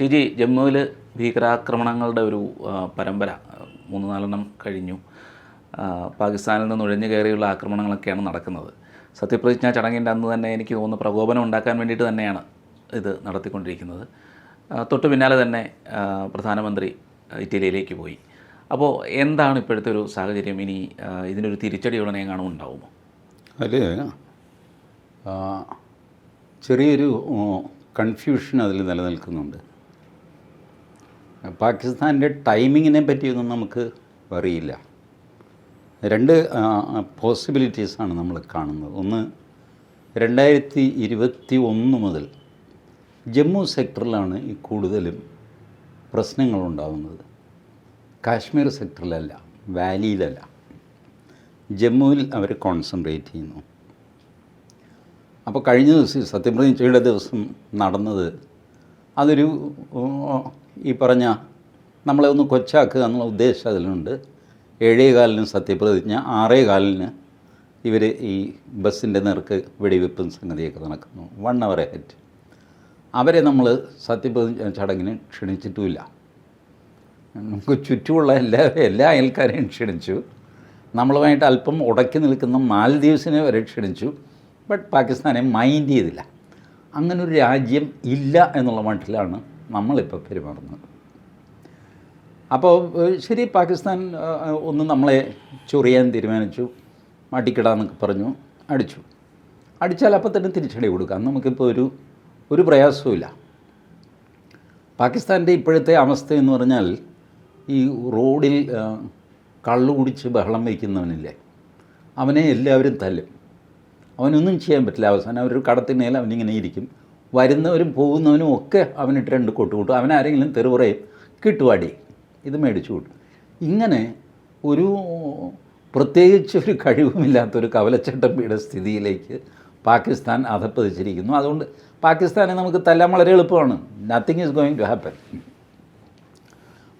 T G ജമ്മുവിൽ ഭീകരാക്രമണങ്ങളുടെ ഒരു പരമ്പര മൂന്ന് നാലെണ്ണം കഴിഞ്ഞു. പാകിസ്ഥാനിൽ നിന്ന് നുഴഞ്ഞു കയറിയുള്ള ആക്രമണങ്ങളൊക്കെയാണ് നടക്കുന്നത്. സത്യപ്രതിജ്ഞാ ചടങ്ങിന്റെ അന്ന് തന്നെ എനിക്ക് തോന്നുന്നു പ്രകോപനം ഉണ്ടാക്കാൻ വേണ്ടിയിട്ട് തന്നെയാണ് ഇത് നടത്തിക്കൊണ്ടിരിക്കുന്നത്. തൊട്ടു പിന്നാലെ തന്നെ പ്രധാനമന്ത്രി ഇറ്റലിയിലേക്ക് പോയി. അപ്പോൾ എന്താണ് ഇപ്പോഴത്തെ ഒരു സാഹചര്യം? ഇനി ഇതിനൊരു തിരിച്ചടി ഉടനെ കാണും ഉണ്ടാവുമോ? അതിൽ ചെറിയൊരു കൺഫ്യൂഷൻ അതിൽ നിലനിൽക്കുന്നുണ്ട്. പാകിസ്ഥാന്റെ ടൈമിങ്ങിനെ പറ്റിയൊന്നും നമുക്ക് അറിയില്ല. രണ്ട് പോസിബിലിറ്റീസാണ് നമ്മൾ കാണുന്നത്. ഒന്ന് രണ്ടായിരത്തി ഇരുപത്തി ഒന്ന് മുതൽ ജമ്മു സെക്ടറിലാണ് ഈ കൂടുതലും പ്രശ്നങ്ങളുണ്ടാകുന്നത് കാശ്മീർ സെക്ടറിലല്ല വാലിയിലല്ല. ജമ്മുവിൽ അവർ കോൺസെൻട്രേറ്റ് ചെയ്യുന്നു. അപ്പോൾ കഴിഞ്ഞ ദിവസം സത്യപ്രതിജ്ഞയുടെ ദിവസം നടന്നത് അതൊരു ഈ പറഞ്ഞ നമ്മളെ ഒന്ന് കൊച്ചാക്കുക എന്നുള്ള ഉദ്ദേശം അതിലുണ്ട്. ഏഴേ കാലിന് സത്യപ്രതിജ്ഞ ആറേ കാലിന് ഇവർ ഈ ബസ്സിന്റെ നേർക്ക് വെടിവെപ്പും സംഗതിയൊക്കെ നടക്കുന്നു. വൺ അവർ ഹെറ്റ് അവരെ നമ്മൾ സത്യപ്രതിജ്ഞ ചടങ്ങിന് ക്ഷണിച്ചിട്ടുമില്ല. നമുക്ക് ചുറ്റുമുള്ള എല്ലാ എല്ലാ അയൽക്കാരെയും ക്ഷണിച്ചു. നമ്മളുമായിട്ട് അല്പം ഉടക്കി നിൽക്കുന്ന മാലദ്വീപ്സിനെ വരെ ക്ഷണിച്ചു. ബട്ട് പാകിസ്ഥാനെ മൈൻഡ് ചെയ്തില്ല. അങ്ങനൊരു രാജ്യം ഇല്ല എന്നുള്ള മട്ടിലാണ് നമ്മളിപ്പോൾ പെരുമാറുന്നത്. അപ്പോൾ ശരി പാകിസ്ഥാൻ ഒന്ന് നമ്മളെ ചൊറിയാൻ തീരുമാനിച്ചു. മാട്ടിക്കിടാന്നൊക്കെ പറഞ്ഞു അടിച്ചു. അടിച്ചാൽ അപ്പം തന്നെ തിരിച്ചടി കൊടുക്കാം. നമുക്കിപ്പോൾ ഒരു ഒരു പ്രയാസവുമില്ല. പാകിസ്ഥാന്റെ ഇപ്പോഴത്തെ അവസ്ഥ എന്ന് പറഞ്ഞാൽ ഈ റോഡിൽ കള്ളു കുടിച്ച് ബഹളം വയ്ക്കുന്നവനില്ലേ? അവനെ എല്ലാവരും തല്ലും. അവനൊന്നും ചെയ്യാൻ പറ്റില്ല. അവസാനം അവരൊരു കടത്തിനേൽ അവനിങ്ങനെ ഇരിക്കും. വരുന്നവരും പോകുന്നവനും ഒക്കെ അവനിട്ട് രണ്ട് കൊട്ട് കൂട്ടും. അവനാരെങ്കിലും തെറുപറയും കിട്ടുവാടി ഇത് മേടിച്ചു കൂട്ടും. ഇങ്ങനെ ഒരു പ്രത്യേകിച്ച് ഒരു കഴിവുമില്ലാത്തൊരു കവലച്ചട്ടമ്പിയുടെ സ്ഥിതിയിലേക്ക് പാകിസ്ഥാൻ അധപ്പതിച്ചിരിക്കുന്നു അതുകൊണ്ട് പാകിസ്ഥാനെ നമുക്ക് തല്ലാൻ വളരെ എളുപ്പമാണ്. Nothing is going to happen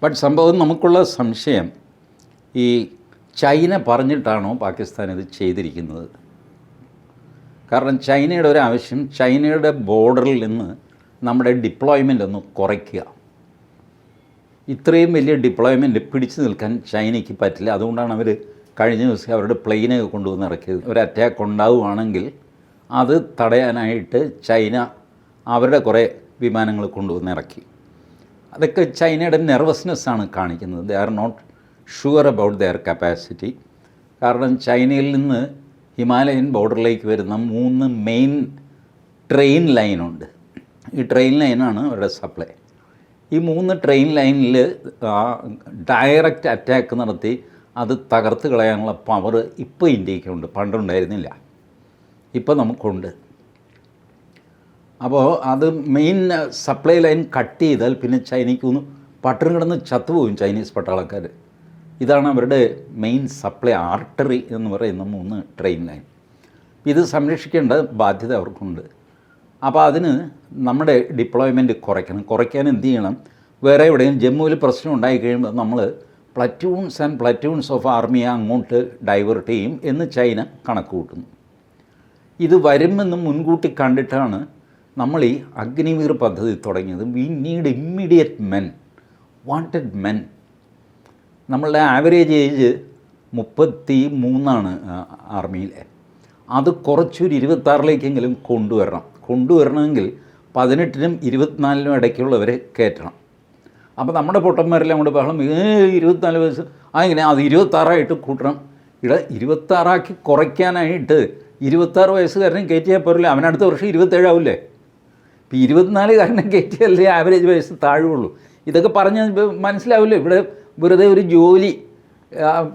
but സംഭവം നമുക്കുള്ള സംശയം ഈ ചൈന പറഞ്ഞിട്ടാണോ പാകിസ്ഥാൻ ഇത് ചെയ്തിരിക്കുന്നത്? കാരണം ചൈനയുടെ ഒരു ആവശ്യം ചൈനയുടെ ബോർഡറിൽ നിന്ന് നമ്മുടെ ഡിപ്ലോയ്മെന്റ് ഒന്ന് കുറയ്ക്കുക. ഇത്രയും വലിയ ഡിപ്ലോയ്മെന്റ് പിടിച്ചു നിൽക്കാൻ ചൈനയ്ക്ക് പറ്റില്ല. അതുകൊണ്ടാണ് അവർ കഴിഞ്ഞ ദിവസം അവരുടെ പ്ലെയിനൊക്കെ കൊണ്ടുവന്ന് ഇറക്കിയത്. ഒരു അറ്റാക്ക് ഉണ്ടാവുകയാണെങ്കിൽ അത് തടയാനായിട്ട് ചൈന അവരുടെ കുറേ വിമാനങ്ങൾ കൊണ്ടുവന്ന് ഇറക്കി. അതൊക്കെ ചൈനയുടെ നെർവസ്നെസ് ആണ് കാണിക്കുന്നത്. They are not sure about their capacity കാരണം ചൈനയിൽ നിന്ന് ഹിമാലയൻ ബോർഡറിലേക്ക് വരുന്ന മൂന്ന് മെയിൻ ട്രെയിൻ ലൈനുണ്ട് ഈ ട്രെയിൻ ലൈനാണ് അവരുടെ സപ്ലൈ ഈ മൂന്ന് ട്രെയിൻ ലൈനിൽ ഡയറക്റ്റ് അറ്റാക്ക് നടത്തി അത് തകർത്ത് കളയാനുള്ള പവർ ഇപ്പോൾ ഇന്ത്യക്കുണ്ട്. പണ്ടുണ്ടായിരുന്നില്ല. ഇപ്പോൾ നമുക്കുണ്ട്. അപ്പോൾ അത് മെയിൻ സപ്ലൈ ലൈൻ കട്ട് ചെയ്താൽ പിന്നെ ചൈനയ്ക്ക് ഒന്ന് പട്ടണം കിടന്ന് ചത്തുപോകും ചൈനീസ് പട്ടാളക്കാർ ഇതാണ് അവരുടെ മെയിൻ സപ്ലൈ ആർട്ടറി എന്ന് പറയുന്ന മൂന്ന് ട്രെയിൻ ലൈൻ ഇത് സംരക്ഷിക്കേണ്ട ബാധ്യത അവർക്കുണ്ട്. അപ്പോൾ അതിന് നമ്മുടെ ഡിപ്ലോയ്മെന്റ് കുറയ്ക്കണം. കുറയ്ക്കാൻ എന്ത് ചെയ്യണം? വേറെ എവിടെയും ജമ്മുവിൽ പ്രശ്നം ഉണ്ടായി കഴിയുമ്പോൾ നമ്മൾ പ്ലറ്റൂൺസ് ആൻഡ് പ്ലറ്റൂൺസ് ഓഫ് ആർമിയെ അങ്ങോട്ട് ഡൈവേർട്ട് ചെയ്യും എന്ന് ചൈന കണക്ക് കൂട്ടുന്നു. ഇത് വരുമെന്ന് മുൻകൂട്ടി കണ്ടിട്ടാണ് നമ്മൾ ഈ അഗ്നിവീർ പദ്ധതി തുടങ്ങിയത്. We need immediate men wanted men നമ്മളുടെ ആവറേജ് ഏജ് മുപ്പത്തി മൂന്നാണ് ആർമിയിലെ അത് കുറച്ചൊരു ഇരുപത്താറിലേക്കെങ്കിലും കൊണ്ടുവരണം. കൊണ്ടുവരണമെങ്കിൽ പതിനെട്ടിനും ഇരുപത്തിനാലിനും ഇടയ്ക്കുള്ളവരെ കയറ്റണം. അപ്പോൾ നമ്മുടെ പൊട്ടന്മാരെല്ലാം കൂടെ ബഹളം ഇരുപത്തിനാല് വയസ്സ്? ആ ഇങ്ങനെ അത് ഇരുപത്താറായിട്ട് കൂട്ടണം. ഇട ഇരുപത്താറാക്കി കുറയ്ക്കാനായിട്ട് ഇരുപത്താറ് വയസ്സുകാരനെ കയറ്റിയാൽ പോരല്ലേ? അവനടുത്ത വർഷം ഇരുപത്തേഴാവില്ലേ? ഇപ്പോൾ ഇരുപത്തിനാലുകാരനെ കയറ്റിയല്ലേ ആവറേജ് വയസ്സ് താഴുള്ളൂ. ഇതൊക്കെ പറഞ്ഞാൽ മനസ്സിലാവില്ലേ? ഇവിടെ വെറുതെ ഒരു ജോലി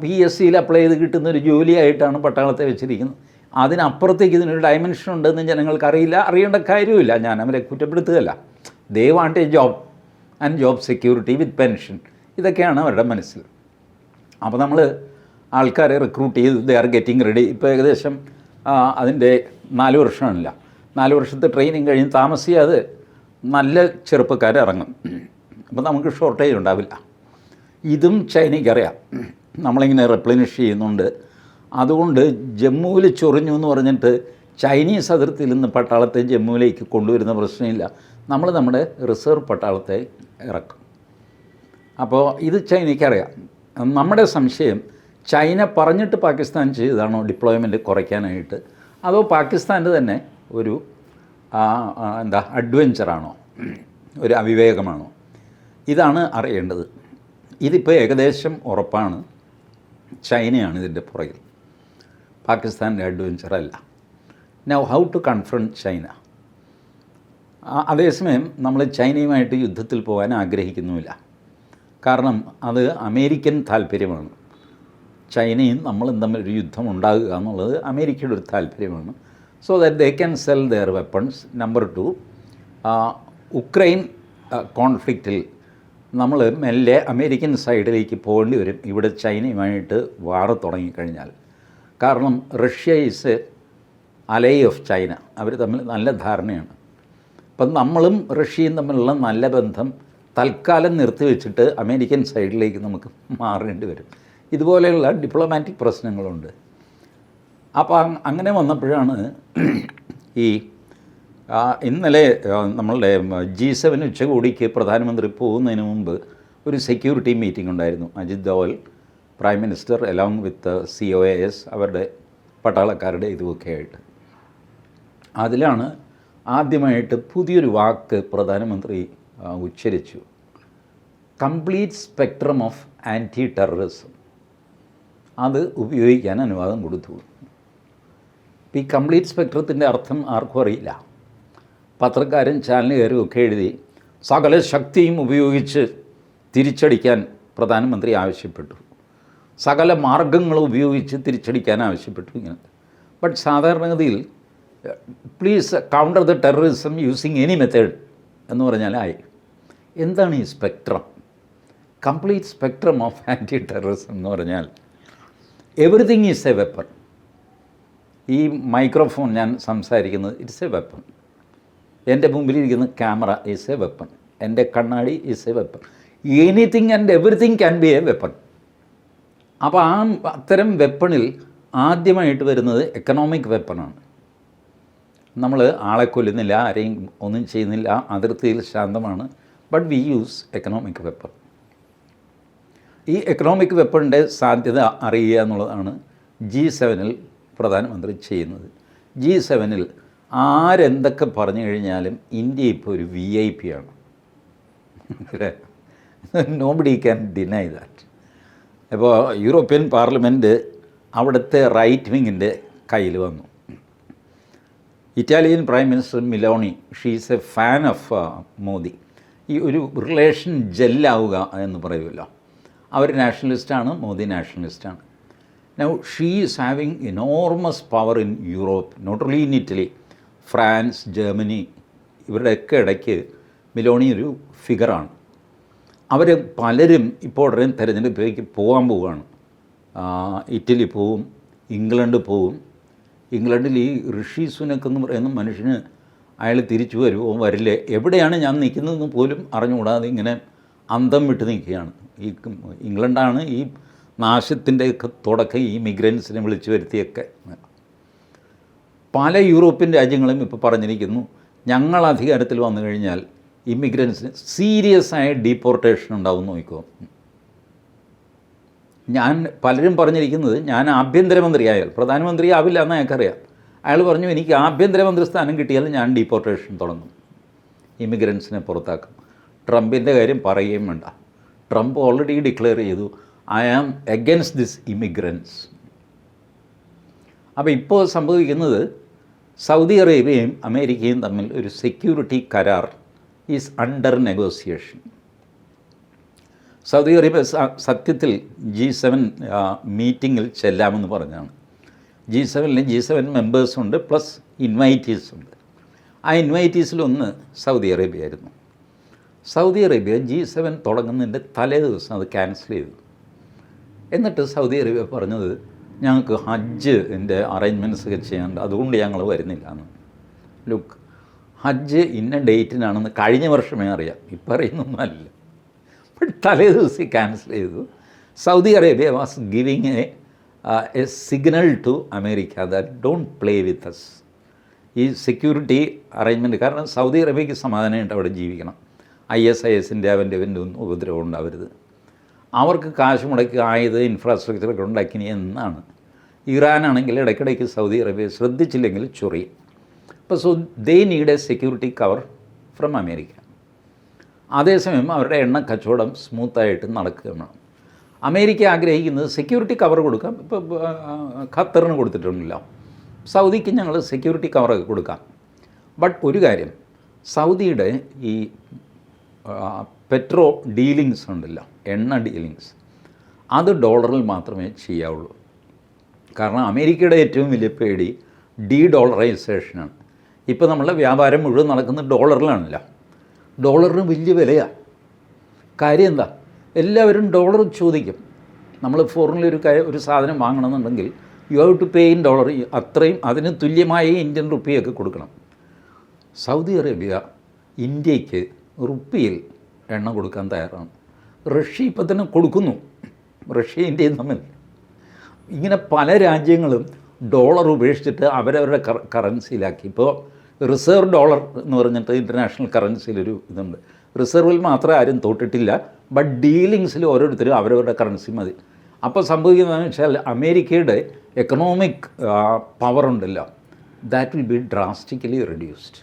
പി എസ് സിയിൽ അപ്ലൈ ചെയ്ത് കിട്ടുന്ന ഒരു ജോലിയായിട്ടാണ് പട്ടാളത്തെ വെച്ചിരിക്കുന്നത്. അതിനപ്പുറത്തേക്ക് ഇതിനൊരു ഡയമെൻഷൻ ഉണ്ടെന്ന് ജനങ്ങൾക്ക് അറിയില്ല അറിയേണ്ട കാര്യമില്ല ഞാൻ അവരെ കുറ്റപ്പെടുത്തുകയല്ല. They want a job and job security with pension ഇതൊക്കെയാണ് അവരുടെ മനസ്സിൽ. അപ്പോൾ നമ്മൾ ആൾക്കാരെ റിക്രൂട്ട് ചെയ്ത് ദേ ആർ ഗെറ്റിംഗ് റെഡി ഇപ്പോൾ ഏകദേശം അതിന്റെ നാല് വർഷമാണില്ല. നാല് വർഷത്തെ ട്രെയിനിങ് കഴിഞ്ഞ് താമസിയാതെ നല്ല ചെറുപ്പക്കാർ ഇറങ്ങും. അപ്പോൾ നമുക്ക് ഷോർട്ടേജ് ഉണ്ടാവില്ല. ഇതും ചൈനയ്ക്ക് അറിയാം നമ്മളിങ്ങനെ റെപ്ലിനിഷ് ചെയ്യുന്നുണ്ട്. അതുകൊണ്ട് ജമ്മുവിൽ ചൊറിഞ്ഞു എന്ന് പറഞ്ഞിട്ട് ചൈനീസ് അതിർത്തിയിൽ നിന്ന് പട്ടാളത്തെ ജമ്മുവിലേക്ക് കൊണ്ടുവരുന്ന പ്രശ്നമില്ല. നമ്മൾ നമ്മുടെ റിസർവ് പട്ടാളത്തെ ഇറക്കും. അപ്പോൾ ഇത് ചൈനയ്ക്കറിയാം. നമ്മുടെ സംശയം ചൈന പറഞ്ഞിട്ട് പാകിസ്ഥാൻ ചെയ്തതാണോ ഡിപ്ലോയ്മെന്റ് കുറയ്ക്കാനായിട്ട്? അതോ പാകിസ്ഥാന്റെ തന്നെ ഒരു എന്താ അഡ്വഞ്ചറാണോ ഒരു അവിവേകമാണോ? ഇതാണ് അറിയേണ്ടത്. ഇതിപ്പോൾ ഏകദേശം ഉറപ്പാണ്. ചൈനയാണ് ഇതിന്റെ പുറകിൽ. പാകിസ്ഥാന്റെ അഡ്വഞ്ചർ അല്ല. Now how to confront China അതേസമയം നമ്മൾ ചൈനയുമായിട്ട് യുദ്ധത്തിൽ പോകാൻ ആഗ്രഹിക്കുന്നുമില്ല. കാരണം അത് അമേരിക്കൻ താല്പര്യമാണ്. ചൈനയും നമ്മളും തമ്മിൽ ഒരു യുദ്ധം ഉണ്ടാകുക എന്നുള്ളത് അമേരിക്കയുടെ ഒരു താല്പര്യമാണ്. So that they can sell their weapons number two Ukraine കോൺഫ്ലിക്റ്റിൽ നമ്മൾ മെല്ലെ അമേരിക്കൻ സൈഡിലേക്ക് പോകേണ്ടി വരും. ഇവിടെ ചൈനയുമായിട്ട് വാർ തുടങ്ങിക്കഴിഞ്ഞാൽ. കാരണം Russia is ally of China അവർ തമ്മിൽ നല്ല ധാരണയാണ്. അപ്പം നമ്മളും റഷ്യയും തമ്മിലുള്ള നല്ല ബന്ധം തൽക്കാലം നിർത്തിവെച്ചിട്ട് അമേരിക്കൻ സൈഡിലേക്ക് നമുക്ക് മാറേണ്ടി വരും. ഇതുപോലെയുള്ള ഡിപ്ലോമാറ്റിക് പ്രശ്നങ്ങളുണ്ട്. അപ്പോൾ അങ്ങനെ വന്നപ്പോഴാണ് ഈ ഇന്നലെ നമ്മളുടെ ജി സെവൻ ഉച്ചകോടിക്ക് പ്രധാനമന്ത്രി പോകുന്നതിന് മുമ്പ് ഒരു സെക്യൂരിറ്റി മീറ്റിംഗ് ഉണ്ടായിരുന്നു. Ajit Doval prime minister along with C O S അവരുടെ പട്ടാളക്കാരുടെ ഇതുമൊക്കെ ആയിട്ട് അതിലാണ് ആദ്യമായിട്ട് പുതിയൊരു വാക്ക് പ്രധാനമന്ത്രി ഉച്ചരിച്ചു. Complete spectrum of anti terrorism അത് ഉപയോഗിക്കാൻ അനുവാദം കൊടുത്തു. ഈ കംപ്ലീറ്റ് സ്പെക്ട്രത്തിന്റെ അർത്ഥം ആർക്കും അറിയില്ല. പത്രക്കാരും ചാനലുകാരും ഒക്കെ എഴുതി സകല ശക്തിയും ഉപയോഗിച്ച് തിരിച്ചടിക്കാൻ പ്രധാനമന്ത്രി ആവശ്യപ്പെട്ടു. സകല മാർഗങ്ങളും ഉപയോഗിച്ച് തിരിച്ചടിക്കാൻ ആവശ്യപ്പെട്ടു ഇങ്ങനെ. ബട്ട് സാധാരണഗതിയിൽ please counter the terrorism using any method എന്ന് പറഞ്ഞാലായി എന്താണ് ഈ spectrum complete spectrum of anti terrorism എന്ന് പറഞ്ഞാൽ എവറിതിങ് ഈസ് എ വെപ്പൺ ഈ മൈക്രോഫോൺ ഞാൻ സംസാരിക്കുന്നത് ഇറ്റ്സ് എ വെപ്പൺ എന്റെ മുമ്പിലിരിക്കുന്ന ക്യാമറ ഈസ് എ വെപ്പൺ എന്റെ കണ്ണാടി is a weapon anything and everything can be a weapon അപ്പോൾ ആ അത്തരം വെപ്പണിൽ ആദ്യമായിട്ട് വരുന്നത് എക്കണോമിക് വെപ്പണാണ് നമ്മൾ ആളെ കൊല്ലുന്നില്ല ആരെയും ഒന്നും ചെയ്യുന്നില്ല അതിർത്തിയിൽ ശാന്തമാണ്. But we use economic weapon ഈ എക്കണോമിക് വെപ്പണിന്റെ സാധ്യത അറിയുക എന്നുള്ളതാണ് ജി സെവനിൽ പ്രധാനമന്ത്രി ചെയ്യുന്നത്. ജി സെവനിൽ ആരെന്തൊക്കെ പറഞ്ഞു കഴിഞ്ഞാലും ഇന്ത്യ ഇപ്പോൾ ഒരു വി ഐ പി ആണ്. നോബഡി ക്യാൻ ഡിനൈ ദാറ്റ് അപ്പോൾ യൂറോപ്യൻ പാർലമെന്റ് അവിടുത്തെ റൈറ്റ് വിങ്ങിന്റെ കയ്യിൽ വന്നു. Italian prime minister Meloni she's a fan of Modi ഈ ഒരു റിലേഷൻ ജെല്ലാവുക എന്ന് പറയുമല്ലോ. അവർ നാഷണലിസ്റ്റാണ് Modi നാഷണലിസ്റ്റാണ് now she is having enormous power in Europe not only in Italy France Germany ഇവരുടെയൊക്കെ ഇടയ്ക്ക് മിലോണി ഒരു ഫിഗറാണ്. അവർ പലരും ഇപ്പോൾ ഉടനെ തിരഞ്ഞെടുപ്പിലേക്ക് പോകാൻ പോവുകയാണ്. ഇറ്റലി പോവും ഇംഗ്ലണ്ട് പോവും. ഇംഗ്ലണ്ടിൽ ഈ ഋഷി സുനക്ക് എന്ന് പറയുന്ന മനുഷ്യന് അയാൾ തിരിച്ചു വരുമോ വരില്ലേ. എവിടെയാണ് ഞാൻ നിൽക്കുന്നതെന്ന് പോലും അറിഞ്ഞുകൂടാതെ ഇങ്ങനെ അന്തം വിട്ട് നിൽക്കുകയാണ്. ഈ ഇംഗ്ലണ്ടാണ് ഈ നാശത്തിന്റെയൊക്കെ തുടക്കം ഈ മിഗ്രൻസിനെ വിളിച്ചു വരുത്തിയൊക്കെ. പല യൂറോപ്യൻ രാജ്യങ്ങളും ഇപ്പോൾ പറഞ്ഞിരിക്കുന്നു ഞങ്ങൾ അധികാരത്തിൽ വന്നു കഴിഞ്ഞാൽ ഇമിഗ്രൻസിന് സീരിയസ് ആയ ഡീപ്പോർട്ടേഷൻ ഉണ്ടാവും നോക്കിക്കോ ഞാൻ പലരും പറഞ്ഞിരിക്കുന്നത് ഞാൻ ആഭ്യന്തരമന്ത്രി ആയാൽ പ്രധാനമന്ത്രി ആവില്ല എന്ന് അയാൾക്കറിയാം അയാൾ പറഞ്ഞു എനിക്ക് ആഭ്യന്തരമന്ത്രി സ്ഥാനം കിട്ടിയാൽ ഞാൻ ഡീപ്പോർട്ടേഷൻ തുടങ്ങും. ഇമിഗ്രൻസിനെ പുറത്താക്കും. ട്രംപിന്റെ കാര്യം പറയുകയും വേണ്ട. ട്രംപ് ഓൾറെഡി ഡിക്ലെയർ ചെയ്തു I am against this immigrants അപ്പോൾ ഇപ്പോൾ സംഭവിക്കുന്നത് സൗദി അറേബ്യയും അമേരിക്കയും തമ്മിൽ ഒരു സെക്യൂരിറ്റി കരാർ is under negotiation Saudi Arabia സത്യത്തിൽ ജി സെവൻ മീറ്റിങ്ങിൽ ചെല്ലാമെന്ന് പറഞ്ഞാണ്. ജി സെവനിൽ ജി സെവൻ മെമ്പേഴ്സുണ്ട് പ്ലസ് ഇൻവൈറ്റീസ് ഉണ്ട്. ആ ഇൻവൈറ്റീസിലൊന്ന് സൗദി അറേബ്യ ആയിരുന്നു. സൗദി അറേബ്യ ജി സെവൻ തുടങ്ങുന്നതിന്റെ തലേ ദിവസം അത് ക്യാൻസൽ ചെയ്തു. എന്നിട്ട് സൗദി അറേബ്യ പറഞ്ഞത് ഞങ്ങൾക്ക് ഹജ്ജ് എന്റെ അറേഞ്ച്മെന്റ്സ് ചെയ്യാനുണ്ട്. അതുകൊണ്ട് ഞങ്ങൾ വരുന്നില്ല എന്ന്. ലുക്ക് ഹജ്ജ് ഇന്ന ഡേറ്റിനാണെന്ന് കഴിഞ്ഞ വർഷമേ അറിയാം. ഇപ്പം അറിയുന്നൊന്നുമല്ല ബട്ട് തലേ ദിവസം ക്യാൻസൽ ചെയ്തു. Saudi Arabia was giving a a signal to America that don't play with us ഈ സെക്യൂരിറ്റി അറേഞ്ച്മെന്റ് കാരണം സൗദി അറേബ്യയ്ക്ക് സമാധാനമായിട്ട് അവിടെ ജീവിക്കണം. ഐ എസ് ഐ എസിന്റെ അവന്റെ അവന്റെ ഒന്നും ഉപദ്രവം ഉണ്ടാവരുത്. അവർക്ക് കാശ് മുടക്കി ആയത് ഇൻഫ്രാസ്ട്രക്ചറൊക്കെ ഉണ്ടാക്കിനി എന്നാണ്. ഇറാനാണെങ്കിൽ ഇടയ്ക്കിടയ്ക്ക് സൗദി അറേബ്യ ശ്രദ്ധിച്ചില്ലെങ്കിൽ ചൊറിയും അപ്പോൾ so they need a security cover from America. അതേസമയം അവരുടെ എണ്ണ കച്ചവടം സ്മൂത്തായിട്ട് നടക്കുക വേണം അമേരിക്ക ആഗ്രഹിക്കുന്നത് സെക്യൂരിറ്റി കവർ കൊടുക്കാം. ഇപ്പോൾ ഖത്തറിന് കൊടുത്തിട്ടുണ്ടല്ലോ സൗദിക്ക് ഞങ്ങൾ സെക്യൂരിറ്റി കവറൊക്കെ കൊടുക്കാം. ബട്ട് ഒരു കാര്യം സൗദിയുടെ ഈ പെട്രോ ഡീലിങ്സ് ഉണ്ടല്ലോ. എണ്ണ ഡീലിങ്സ് അത് ഡോളറിൽ മാത്രമേ ചെയ്യാവുള്ളൂ. കാരണം അമേരിക്കയുടെ ഏറ്റവും വലിയ പേടി ഡീ ഡോളറൈസേഷനാണ് ഇപ്പോൾ നമ്മളുടെ വ്യാപാരം മുഴുവൻ നടക്കുന്നത് ഡോളറിലാണല്ലോ. ഡോളറിന് വലിയ വിലയാണ് കാര്യം എന്താ? എല്ലാവരും ഡോളർ ചോദിക്കും. നമ്മൾ ഫോറിനിൽ ഒരു ഒരു സാധനം വാങ്ങണമെന്നുണ്ടെങ്കിൽ you have to pay in dollar അത്രയും അതിന് തുല്യമായ ഇന്ത്യൻ റുപ്പിയൊക്കെ കൊടുക്കണം. സൗദി അറേബ്യ ഇന്ത്യയ്ക്ക് റുപ്പിയിൽ എണ്ണ കൊടുക്കാൻ തയ്യാറാണ്. റഷ്യ ഇപ്പം തന്നെ കൊടുക്കുന്നു. റഷ്യ ഇന്ത്യയും തമ്മിൽ. ഇങ്ങനെ പല രാജ്യങ്ങളും ഡോളർ ഉപേക്ഷിച്ചിട്ട് അവരവരുടെ കറൻസിയിലാക്കി. ഇപ്പോൾ റിസർവ് ഡോളർ എന്ന് പറഞ്ഞിട്ട് ഇന്റർനാഷണൽ കറൻസിയിലൊരു ഇതുണ്ട്. റിസർവിൽ മാത്രമേ ആരും തൊട്ടിട്ടില്ല. ബട്ട് ഡീലിങ്സിൽ ഓരോരുത്തരും അവരവരുടെ കറൻസി മതി. അപ്പോൾ സംഭവിക്കുന്നതെന്ന് വെച്ചാൽ അമേരിക്കയുടെ എക്കണോമിക് പവർ ഉണ്ടല്ലോ that will be drastically reduced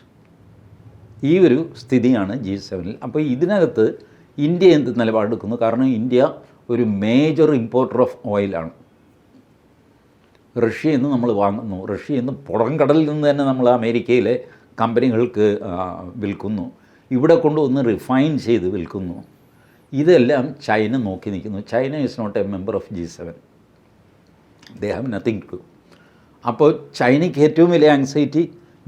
ഈ ഒരു സ്ഥിതിയാണ് ജി സെവനിൽ. അപ്പോൾ ഇതിനകത്ത് ഇന്ത്യ എന്ത് നിലപാടെടുക്കുന്നു? കാരണം ഇന്ത്യ ഒരു മേജർ ഇമ്പോർട്ടർ ഓഫ് ഓയിലാണ് റഷ്യയിൽ നിന്ന് നമ്മൾ വാങ്ങുന്നു. റഷ്യയിൽ നിന്ന് പുറംകടലിൽ നിന്ന് തന്നെ നമ്മൾ അമേരിക്കയിലെ കമ്പനികൾക്ക് വിൽക്കുന്നു. ഇവിടെ കൊണ്ടുവന്ന് റിഫൈൻ ചെയ്ത് വിൽക്കുന്നു. ഇതെല്ലാം ചൈന നോക്കി നിൽക്കുന്നു. China is not a member of G seven they have nothing to അപ്പോൾ ചൈനയ്ക്ക് ഏറ്റവും വലിയ ആങ്സൈറ്റി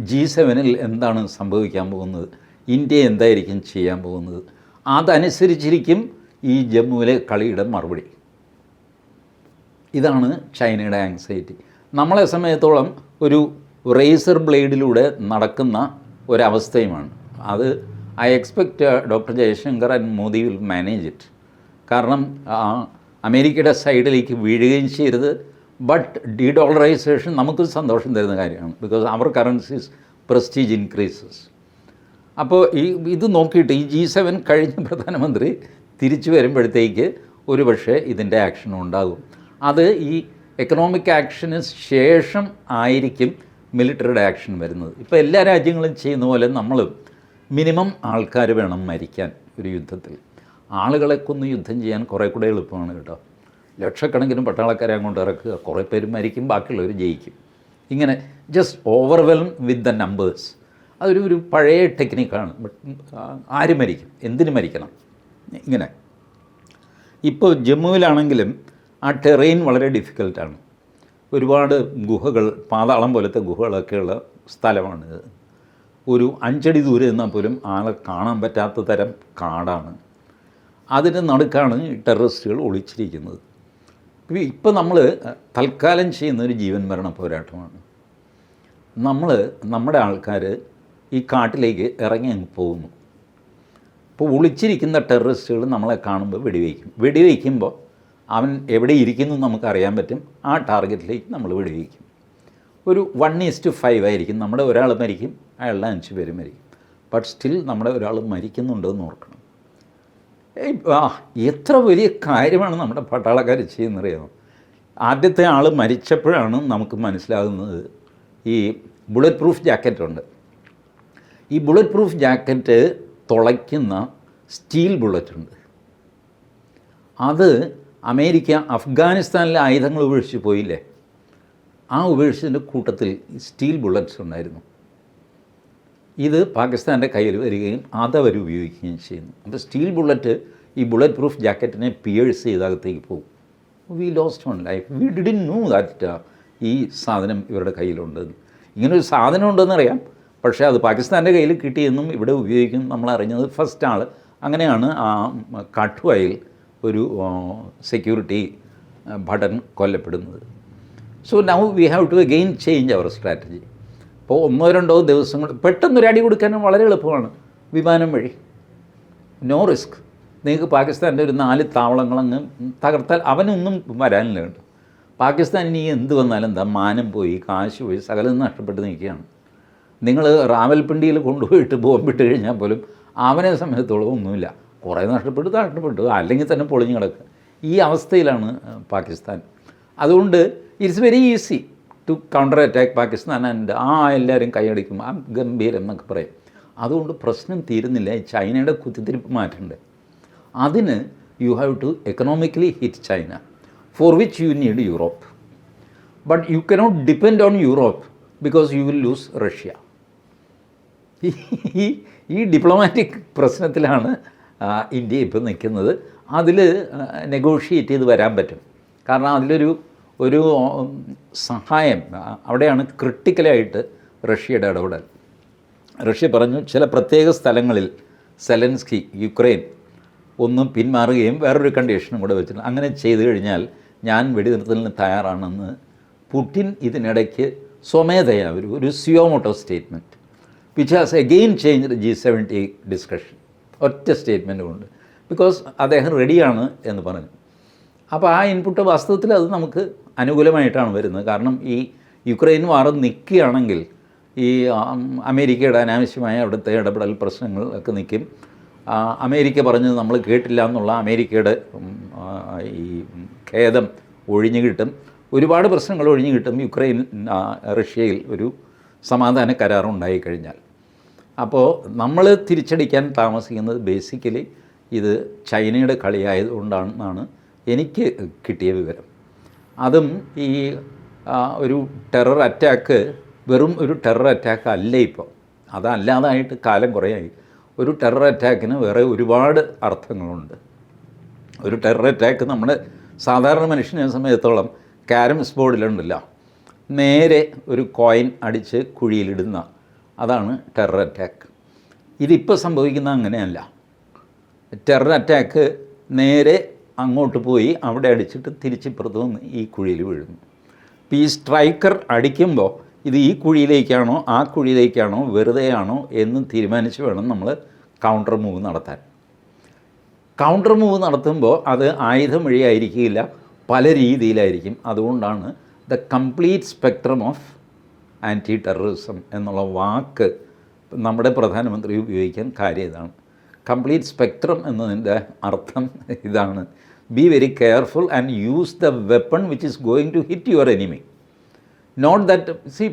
ജി സെവനിൽ എന്താണ് സംഭവിക്കാൻ പോകുന്നത്? ഇന്ത്യ എന്തായിരിക്കും ചെയ്യാൻ പോകുന്നത്? അതനുസരിച്ചിരിക്കും ഈ ജമ്മുവിലെ കളിയുടെ മറുപടി. ഇതാണ് ചൈനയുടെ ആങ്സൈറ്റി നമ്മളെ സമയത്തോളം ഒരു റേസർ ബ്ലേഡിലൂടെ നടക്കുന്ന ഒരവസ്ഥയുമാണ്. അത് I expect doctor Jaishankar and Modi will manage it കാരണം അമേരിക്കയുടെ സൈഡിലേക്ക് വീഴുകയും ചെയ്യരുത്. ബട്ട് ഡി ഡോളറൈസേഷൻ നമുക്ക് സന്തോഷം തരുന്ന കാര്യമാണ്. Because our currencies prestige increases അപ്പോൾ ഈ ഇത് നോക്കിയിട്ട് ഈ ജി സെവൻ കഴിഞ്ഞ പ്രധാനമന്ത്രി തിരിച്ചു വരുമ്പോഴത്തേക്ക് ഒരു പക്ഷേ ഇതിന്റെ ആക്ഷൻ ഉണ്ടാകും. അത് ഈ എക്കണോമിക് ആക്ഷന് ശേഷം ആയിരിക്കും മിലിറ്ററിയുടെ ആക്ഷൻ വരുന്നത്. ഇപ്പോൾ എല്ലാ രാജ്യങ്ങളും ചെയ്യുന്ന പോലെ നമ്മളും മിനിമം ആൾക്കാർ വേണം മരിക്കാൻ ഒരു യുദ്ധത്തിൽ. ആളുകളെ കൊന്ന് യുദ്ധം ചെയ്യാൻ കുറേ കൂടെ എളുപ്പമാണ് കേട്ടോ. ലക്ഷക്കണക്കിന് പട്ടാളക്കാരെ അങ്ങോട്ട് ഇറക്കുക കുറേ പേര് മരിക്കും ബാക്കിയുള്ളവർ ജയിക്കും. ഇങ്ങനെ just overwhelm with the numbers അതൊരു ഒരു പഴയ ടെക്നിക്കാണ് ആര് മരിക്കും? എന്തിന് മരിക്കണം? ഇങ്ങനെ. ഇപ്പോൾ ജമ്മുവിലാണെങ്കിലും ആ ടെറൈൻ വളരെ ഡിഫിക്കൽട്ടാണ് ഒരുപാട് ഗുഹകൾ പാതാളം പോലത്തെ ഗുഹകളൊക്കെയുള്ള സ്ഥലമാണിത് ഒരു അഞ്ചടി ദൂരെ നിന്നാൽ പോലും ആളെ കാണാൻ പറ്റാത്ത തരം കാടാണ്. അതിന് നടുക്കാണ് ടെററിസ്റ്റുകൾ ഒളിച്ചിരിക്കുന്നത്. ഇപ്പോൾ നമ്മൾ തൽക്കാലം ചെയ്യുന്ന ഒരു ജീവൻ മരണ പോരാട്ടമാണ്. നമ്മൾ നമ്മുടെ ആൾക്കാർ ഈ കാട്ടിലേക്ക് ഇറങ്ങി അങ്ങ് പോകുന്നു. അപ്പോൾ ഒളിച്ചിരിക്കുന്ന ടെററിസ്റ്റുകൾ നമ്മളെ കാണുമ്പോൾ വെടിവെക്കും. വെടിവെക്കുമ്പോൾ അവൻ എവിടെ ഇരിക്കുന്നു നമുക്കറിയാൻ പറ്റും. ആ ടാർഗറ്റിലേക്ക് നമ്മൾ വെടിവെക്കും. ഒരു വൺ ഈസ്റ്റ് ഫൈവ് ആയിരിക്കും. നമ്മുടെ ഒരാൾ മരിക്കും അയാളുടെ അഞ്ച് പേര് മരിക്കും. ബട്ട് സ്റ്റിൽ നമ്മുടെ ഒരാൾ മരിക്കുന്നുണ്ടോ എന്ന് ഓർക്കണം. ആ എത്ര വലിയ കാര്യമാണ് നമ്മുടെ പട്ടാളക്കാർ ചെയ്യുന്നറിയാമോ? ആദ്യത്തെ ആൾ മരിച്ചപ്പോഴാണ് നമുക്ക് മനസ്സിലാകുന്നത് ഈ ബുള്ളറ്റ് പ്രൂഫ് ജാക്കറ്റ് ഉണ്ട്. ഈ ബുള്ളറ്റ് പ്രൂഫ് ജാക്കറ്റ് തുളയ്ക്കുന്ന സ്റ്റീൽ ബുള്ളറ്റ് ഉണ്ട്. അത് അമേരിക്ക അഫ്ഗാനിസ്ഥാനിലെ ആയുധങ്ങൾ ഉപേക്ഷിച്ച് പോയില്ലേ? ആ ഉപേക്ഷിച്ചതിന്റെ കൂട്ടത്തിൽ സ്റ്റീൽ ബുള്ളറ്റ്സ് ഉണ്ടായിരുന്നു. ഇത് പാകിസ്ഥാന്റെ കയ്യിൽ വരികയും അതവർ ഉപയോഗിക്കുകയും ചെയ്യുന്നു. അപ്പോൾ സ്റ്റീൽ ബുള്ളറ്റ് ഈ ബുള്ളറ്റ് പ്രൂഫ് ജാക്കറ്റിനെ പിയേഴ്സ് ചെയ്ത് അകത്തേക്ക് പോകും. We lost one life we didn't know that ഈ സാധനം ഇവരുടെ കയ്യിലുണ്ടെന്ന്. ഇങ്ങനൊരു സാധനം ഉണ്ടെന്നറിയാം. പക്ഷേ അത് പാകിസ്ഥാന്റെ കയ്യിൽ കിട്ടിയെന്നും ഇവിടെ ഉപയോഗിക്കും നമ്മൾ അറിഞ്ഞത് ഫസ്റ്റ് ആൾ അങ്ങനെയാണ് ആ കാട്ടുവായിൽ ഒരു സെക്യൂരിറ്റി ഭടൻ കൊല്ലപ്പെടുന്നത്. So now we have to again change our strategy അപ്പോൾ ഒന്നോ രണ്ടോ ദിവസങ്ങൾ പെട്ടെന്നൊരു അടി കൊടുക്കാനും വളരെ എളുപ്പമാണ്. വിമാനം വഴി. നോ റിസ്ക് നിങ്ങൾക്ക് പാകിസ്ഥാന്റെ ഒരു നാല് താവളങ്ങളങ്ങ് തകർത്താൽ അവനൊന്നും വരാനില്ല കേട്ടോ. പാകിസ്ഥാൻ ഇനി എന്ത് വന്നാലും എന്താ മാനം പോയി കാശ് പോയി സകലം നഷ്ടപ്പെട്ട് നിൽക്കുകയാണ്. നിങ്ങൾ റാവൽപിണ്ടിയിൽ കൊണ്ടുപോയിട്ട് ബോംബിട്ട് കഴിഞ്ഞാൽ പോലും അവനെ സമയത്തോളം ഒന്നുമില്ല. കുറേ നഷ്ടപ്പെട്ടു നഷ്ടപ്പെട്ടു അല്ലെങ്കിൽ തന്നെ പൊളിഞ്ഞു കിടക്കുക. ഈ അവസ്ഥയിലാണ് പാകിസ്ഥാൻ. അതുകൊണ്ട് it's very easy to counter attack Pakistan and ആ എല്ലാവരും കൈയടിക്കും. ആ ഗംഭീരം എന്നൊക്കെ പറയും. അതുകൊണ്ട് പ്രശ്നം തീരുന്നില്ല. ചൈനയുടെ കുത്തിത്തിരിപ്പ് മാറ്റേണ്ടത് അതിന് you have to economically hit China for which you need Europe but you cannot depend on Europe because you will lose Russia ഈ ഈ ഡിപ്ലോമാറ്റിക് പ്രശ്നത്തിലാണ് ഇന്ത്യ ഇപ്പോൾ നിൽക്കുന്നത്. അതിൽ നെഗോഷിയേറ്റ് ചെയ്ത് വരാൻ പറ്റും. കാരണം അതിലൊരു ഒരു സഹായം അവിടെയാണ് ക്രിട്ടിക്കലായിട്ട് റഷ്യയുടെ ഇടപെടൽ. റഷ്യ പറഞ്ഞു ചില പ്രത്യേക സ്ഥലങ്ങളിൽ സെലൻസ്കി യുക്രൈൻ ഒന്നും പിന്മാറുകയും വേറൊരു കണ്ടീഷനും കൂടെ വെച്ചിട്ടുണ്ട് അങ്ങനെ ചെയ്തു കഴിഞ്ഞാൽ ഞാൻ വെടിനിർത്തലിന് തയ്യാറാണെന്ന് പുടിൻ ഇതിനിടയ്ക്ക് സ്വമേധയാ ഒരു ഒരു suo motu statement which has again change G seventy discussion ഒറ്റ സ്റ്റേറ്റ്മെന്റ് കൊണ്ട് ബിക്കോസ് അദ്ദേഹം റെഡിയാണ് എന്ന് പറഞ്ഞു. അപ്പോൾ ആ ഇൻപുട്ട് വാസ്തവത്തിൽ അത് നമുക്ക് അനുകൂലമായിട്ടാണ് വരുന്നത്. കാരണം ഈ യുക്രൈൻ വാർ നിൽക്കുകയാണെങ്കിൽ ഈ അമേരിക്കയുടെ അനാവശ്യമായ അവിടുത്തെ ഇടപെടൽ പ്രശ്നങ്ങൾ ഒക്കെ നിൽക്കും. അമേരിക്ക പറഞ്ഞത് നമ്മൾ കേട്ടില്ല എന്നുള്ള അമേരിക്കയുടെ ഈ ഖേദം ഒഴിഞ്ഞു കിട്ടും. ഒരുപാട് പ്രശ്നങ്ങൾ ഒഴിഞ്ഞു കിട്ടും യുക്രൈൻ റഷ്യയിൽ ഒരു സമാധാന കരാർ ഉണ്ടായിക്കഴിഞ്ഞാൽ അപ്പോൾ നമ്മൾ തിരിച്ചടിക്കാൻ താമസിക്കുന്നത് ബേസിക്കലി ഇത് ചൈനയുടെ കളിയായതുകൊണ്ടാണെന്നാണ് എനിക്ക് കിട്ടിയ വിവരം. അതും ഈ ഒരു ടെറർ അറ്റാക്ക് വെറും ഒരു ടെറർ അറ്റാക്ക് അല്ല ഇപ്പോൾ അതല്ലാതായിട്ട് കാലം കുറേയായി. ഒരു ടെറർ അറ്റാക്കിന് വേറെ ഒരുപാട് അർത്ഥങ്ങളുണ്ട്. ഒരു ടെറർ അറ്റാക്ക് നമ്മൾ സാധാരണ മനുഷ്യനെ സമയത്തോളം ക്യാരംസ് ബോർഡിലുണ്ടല്ലോ. നേരെ ഒരു കോയിൻ അടിച്ച് കുഴിയിലിടുന്ന അതാണ് ടെറർ അറ്റാക്ക് ഇതിപ്പോൾ സംഭവിക്കുന്നത് അങ്ങനെയല്ല. ടെറർ അറ്റാക്ക് നേരെ അങ്ങോട്ട് പോയി അവിടെ അടിച്ചിട്ട് തിരിച്ചിപ്പുറത്ത് വന്ന് ഈ കുഴിയിൽ വീഴുന്നു. അപ്പോൾ ഈ സ്ട്രൈക്കർ അടിക്കുമ്പോൾ ഇത് ഈ കുഴിയിലേക്കാണോ ആ കുഴിയിലേക്കാണോ വെറുതെയാണോ എന്ന് തീരുമാനിച്ച് വേണം നമ്മൾ കൗണ്ടർ മൂവ് നടത്താൻ. കൗണ്ടർ മൂവ് നടത്തുമ്പോൾ അത് ആയുധം വഴിയായിരിക്കില്ല പല രീതിയിലായിരിക്കും. അതുകൊണ്ടാണ് the complete spectrum of anti terrorism എന്നുള്ള വാക്ക് നമ്മുടെ പ്രധാനമന്ത്രി ഉപയോഗിക്കാൻ കാര്യം ഇതാണ്. കംപ്ലീറ്റ് സ്പെക്ട്രം എന്നതിന്റെ അർത്ഥം ഇതാണ്. Be very careful and use the weapon which is going to hit your enemy not that C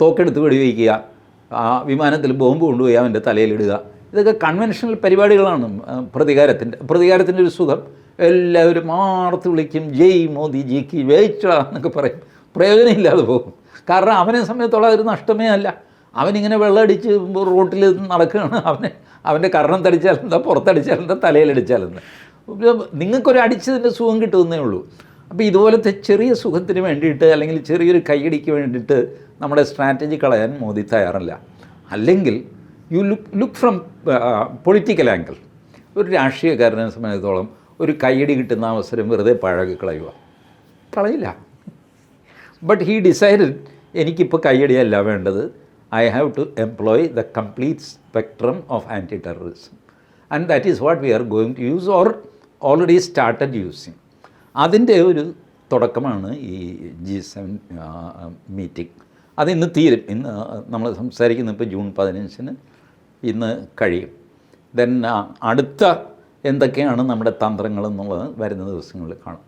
തോക്കെടുത്ത് വെടിവയ്ക്കുക വിമാനത്തിൽ ബോംബ് കൊണ്ടുപോയി അവന്റെ തലയിലിടുക ഇതൊക്കെ കൺവെൻഷണൽ പരിപാടികളാണ് പ്രതികാരത്തിന്റെ പ്രതികാരത്തിന്റെ ഒരു സുഖം. എല്ലാവരും ആർത്ത് വിളിക്കും ജയ് മോദി ജിക്ക് വേച്ച എന്നൊക്കെ പറയും. പ്രയോജനമില്ലാതെ പോകും. കാരണം അവനെ സമയത്തോളം അതൊരു നഷ്ടമേ അല്ല. അവനിങ്ങനെ വെള്ളമടിച്ച് റോട്ടിൽ നടക്കുകയാണ്. അവനെ അവന്റെ കർണം തടിച്ചാലെന്താ പുറത്തടിച്ചാലെന്താ തലയിലടിച്ചാലെന്താ നിങ്ങൾക്കൊരു അടിച്ചതിന്റെ സുഖം കിട്ടുന്നേ ഉള്ളൂ. അപ്പോൾ ഇതുപോലത്തെ ചെറിയ സുഖത്തിന് വേണ്ടിയിട്ട് അല്ലെങ്കിൽ ചെറിയൊരു കൈയടിക്ക് വേണ്ടിയിട്ട് നമ്മുടെ സ്ട്രാറ്റജി കളയാൻ മോദി തയ്യാറല്ല. അല്ലെങ്കിൽ you look look from political angle. ഒരു രാഷ്ട്രീയക്കാരനെ സംബന്ധിച്ചിടത്തോളം ഒരു കൈയടി കിട്ടുന്ന അവസരം വെറുതെ പഴകി കളയുക കളയില്ല. ബട്ട് ഹീ ഡിസൈഡഡ് എനിക്കിപ്പോൾ കൈയടിയല്ല വേണ്ടത്. I have to employ the complete spectrum of anti terrorism and that is what we are going to use or already started using അതിന്റെ ഒരു തുടക്കമാണ് ഈ ജി സെവൻ മീറ്റിംഗ് അതിന്ന് തീരും. ഇന്ന് നമ്മൾ സംസാരിക്കുന്നത് ഇപ്പോൾ ജൂൺ പതിനഞ്ചിന് ഇന്ന് കഴിയും. ദെൻ അടുത്ത എന്തൊക്കെയാണ് നമ്മുടെ തന്ത്രങ്ങൾ എന്നുള്ളത് വരുന്ന ദിവസങ്ങളിൽ കാണാം.